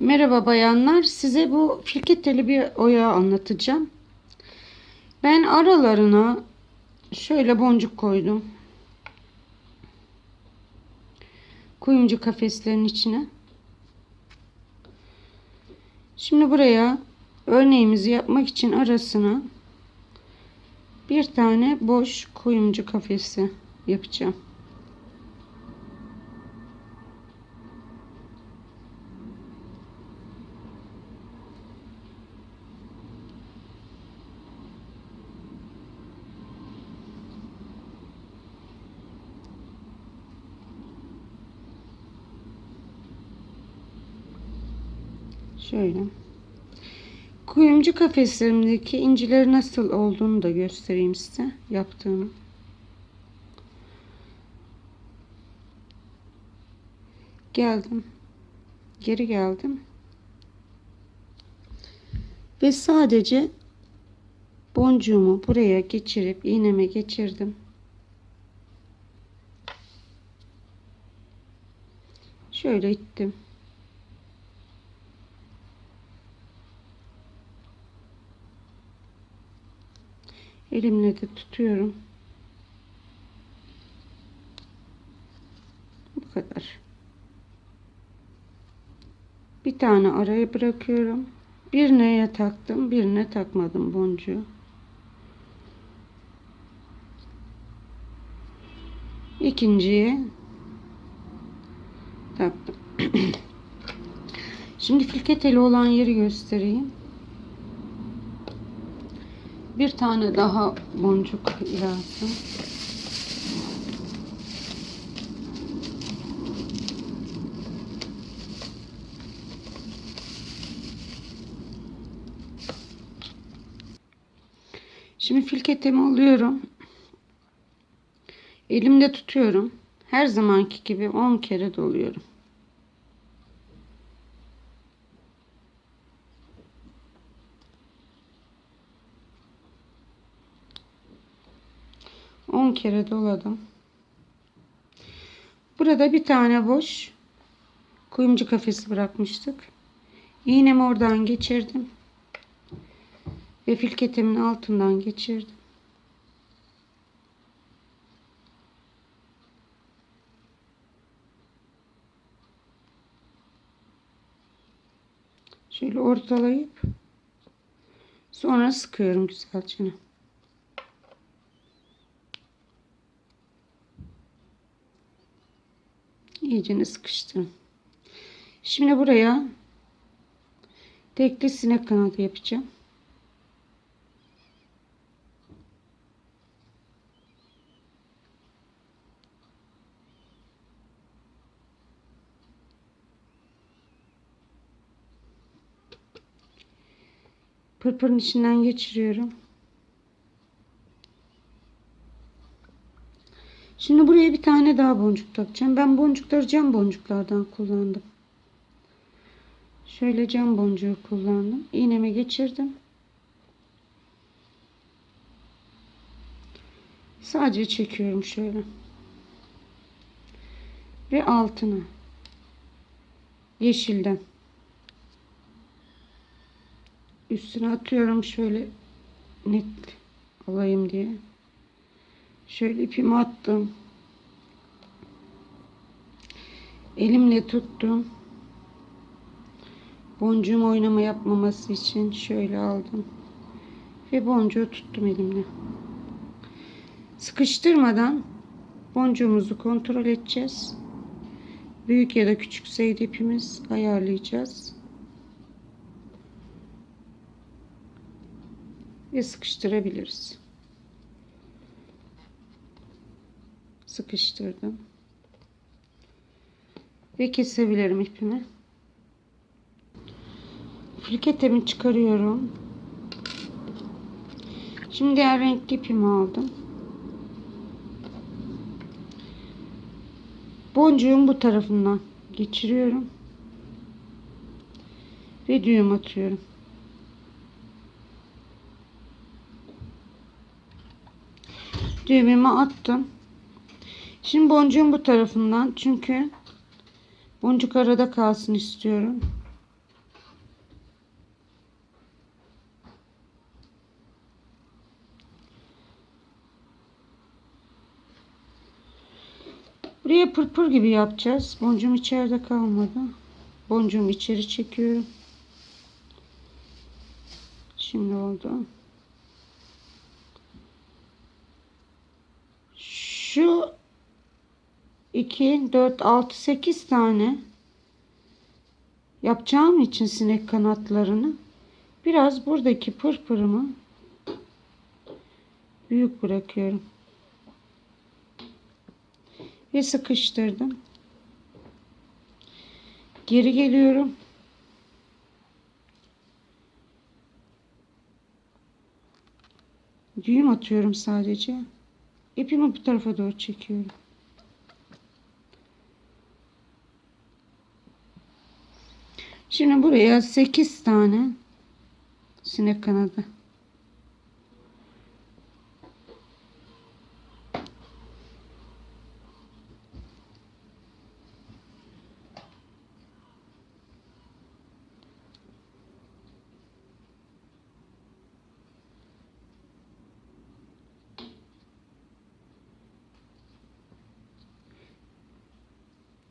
Merhaba bayanlar. Size bu filketeli bir oya anlatacağım. Ben aralarına şöyle boncuk koydum. Kuyumcu kafeslerin içine. Şimdi buraya örneğimizi yapmak için arasına bir tane boş kuyumcu kafesi yapacağım. Şöyle. Kuyumcu kafeslerimdeki incileri nasıl olduğunu da göstereyim size yaptığımı. Geldim. Geri geldim. Ve sadece boncuğumu buraya geçirip iğneme geçirdim. Şöyle ittim. Elimle de tutuyorum. Bu kadar. Bir tane araya bırakıyorum. Birine taktım, birine takmadım boncuğu. İkinciye taktım. Şimdi filketeli olan yeri göstereyim. Bir tane daha boncuk lazım. Şimdi filketimi alıyorum. Elimde tutuyorum. Her zamanki gibi 10 kere doluyorum. On kere doladım. Burada bir tane boş kuyumcu kafesi bırakmıştık. İğnemi oradan geçirdim. Ve filketimin altından geçirdim. Şöyle ortalayıp sonra sıkıyorum güzelce. İyicene sıkıştırın. Şimdi buraya tekli sinek kanadı yapacağım. Pırpırın içinden geçiriyorum. Şimdi buraya bir tane daha boncuk takacağım. Ben boncukları cam boncuklardan kullandım. Şöyle cam boncuğu kullandım. İğneme geçirdim. Sadece çekiyorum şöyle. Ve altına yeşilden üstüne atıyorum şöyle net alayım diye. Şöyle ipimi attım. Elimle tuttum. Boncuğum oynama yapmaması için şöyle aldım. Ve boncuğu tuttum elimle. Sıkıştırmadan boncuğumuzu kontrol edeceğiz. Büyük ya da küçükseydi ipimiz ayarlayacağız. Ve sıkıştırabiliriz. Sıkıştırdım. Ve kesebilirim ipimi. Filketimi çıkarıyorum. Şimdi diğer renkli ipimi aldım. Boncuğun bu tarafından geçiriyorum. Ve düğüm atıyorum. Düğümümü attım. Şimdi boncuğun bu tarafından çünkü boncuk arada kalsın istiyorum. Buraya pırpır gibi yapacağız. Boncuğum içeride kalmadı. Boncuğumu içeri çekiyorum. Şimdi oldu. Şu 2, 4, 6, 8 tane yapacağım için sinek kanatlarını biraz buradaki pırpırımı büyük bırakıyorum. Ve sıkıştırdım. Geri geliyorum. Düğüm atıyorum sadece. İpimi bu tarafa doğru çekiyorum. Şimdi buraya 8 tane sinek kanadı.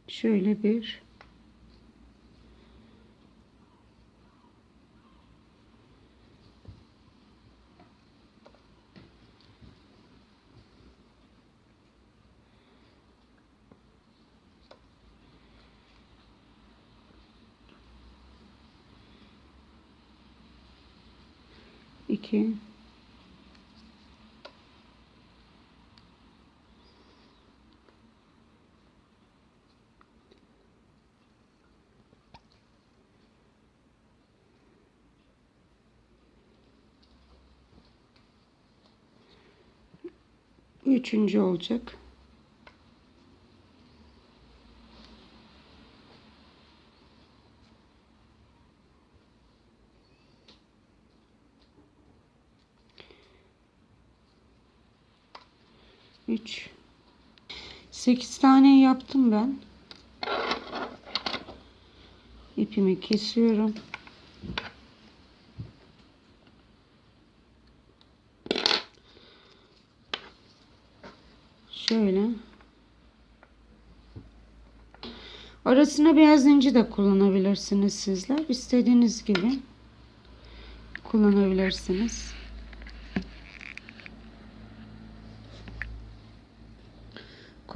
Şöyle bir iki Üçüncü olacak. Üç. Sekiz tane yaptım ben. İpimi kesiyorum. Şöyle. Arasına beyaz inci de kullanabilirsiniz sizler. İstediğiniz gibi kullanabilirsiniz.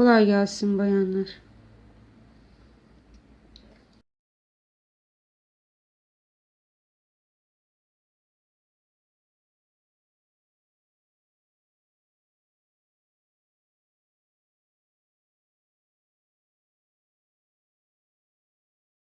Kolay gelsin bayanlar.